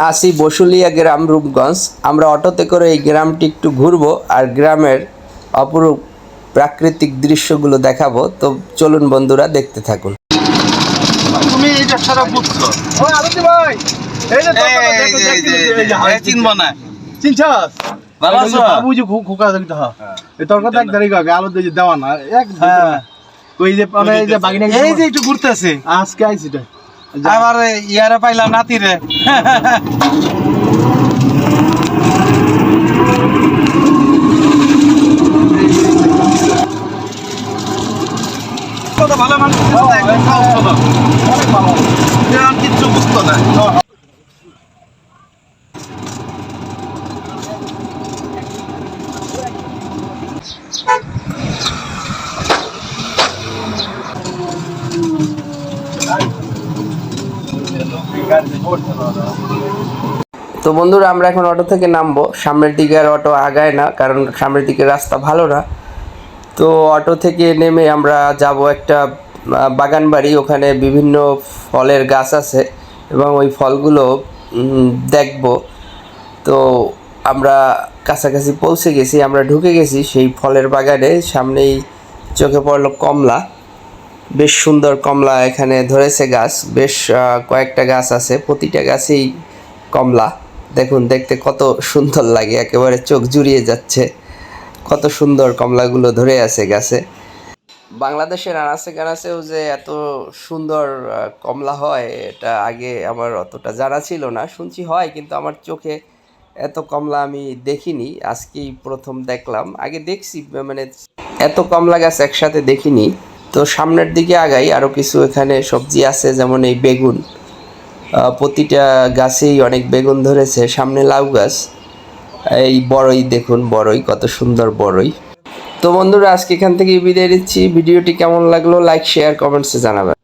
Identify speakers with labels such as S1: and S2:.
S1: আসি বসুলিয়া গ্রাম রূপগঞ্জ। আমরা অটোতে করে এই গ্রামটি একটু ঘুরবো আর গ্রামের অপরূপ প্রাকৃতিক দৃশ্যগুলো দেখাবো। তো চলুন বন্ধুরা দেখতে থাকুন।
S2: তুমি এই ব্যবসাটা বুঝছ
S3: ওই আরতি ভাই এই যে
S2: এই
S3: দেখো,
S2: যে- এই
S3: দেখছি,
S2: যে-
S3: এই যে
S2: এই
S3: হাই
S2: চিনব না।
S3: চিনছাস
S2: ভালো আছো?
S3: বাবু খোকা দেখতে এই তোর কথা এক দাঁড়িয়ে গাবে আলো দিয়ে দেওয়া না এক। ওই যে এই যে বাগিনা
S2: এই যে একটু ঘুরতেছে।
S3: আজকে আইছি এটা
S2: আবার ইয়ারে পাইলাম নাতিরে ভালো মানুষ কিচ্ছু বুঝতো না।
S1: তো বন্ধুরা, আমরা এখন অটো থেকে নামবো। সামনের দিকে আর অটো আগায় না, কারণ সামনের দিকে রাস্তা ভালো না। তো অটো থেকে নেমে আমরা যাব একটা বাগান বাড়ি। ওখানে বিভিন্ন ফলের গাছ আছে এবং ওই ফলগুলো দেখব। তো আমরা কাছাকাছি পৌঁছে গেছি, আমরা ঢুকে গেছি সেই ফলের বাগানে। সামনেই চোখে পড়ল কমলা। বেশ সুন্দর কমলা এখানে ধরেছে গাছ, বেশ কয়েকটা গাছ আছে, প্রতিটা গাছেই কমলা। দেখুন, দেখতে কত সুন্দর লাগে, একেবারে চোখ জুড়িয়ে যাচ্ছে। কত সুন্দর কমলাগুলো ধরে আছে গাছে। বাংলাদেশের আনাচে কানাচেও যে এত সুন্দর কমলা হয়, এটা আগে আমার অতটা জানা ছিল না। শুনছি হয়, কিন্তু আমার চোখে এত কমলা আমি দেখিনি। আজকেই প্রথম দেখলাম। আগে দেখছি মানে এত কমলা গাছ একসাথে দেখিনি। তো সামনের দিকে আগাই আরও কিছু এখানে সবজি আছে, যেমন এই বেগুন। প্রতিটা গাছেই অনেক বেগুন ধরেছে। সামনে লাউ গাছ। এই বড়ই দেখুন, বড়ই, কত সুন্দর বড়ই। তো বন্ধুরা, আজকে এখান থেকে বিদায় নিচ্ছি। ভিডিওটি কেমন লাগল লাইক শেয়ার কমেন্টসে জানাবেন।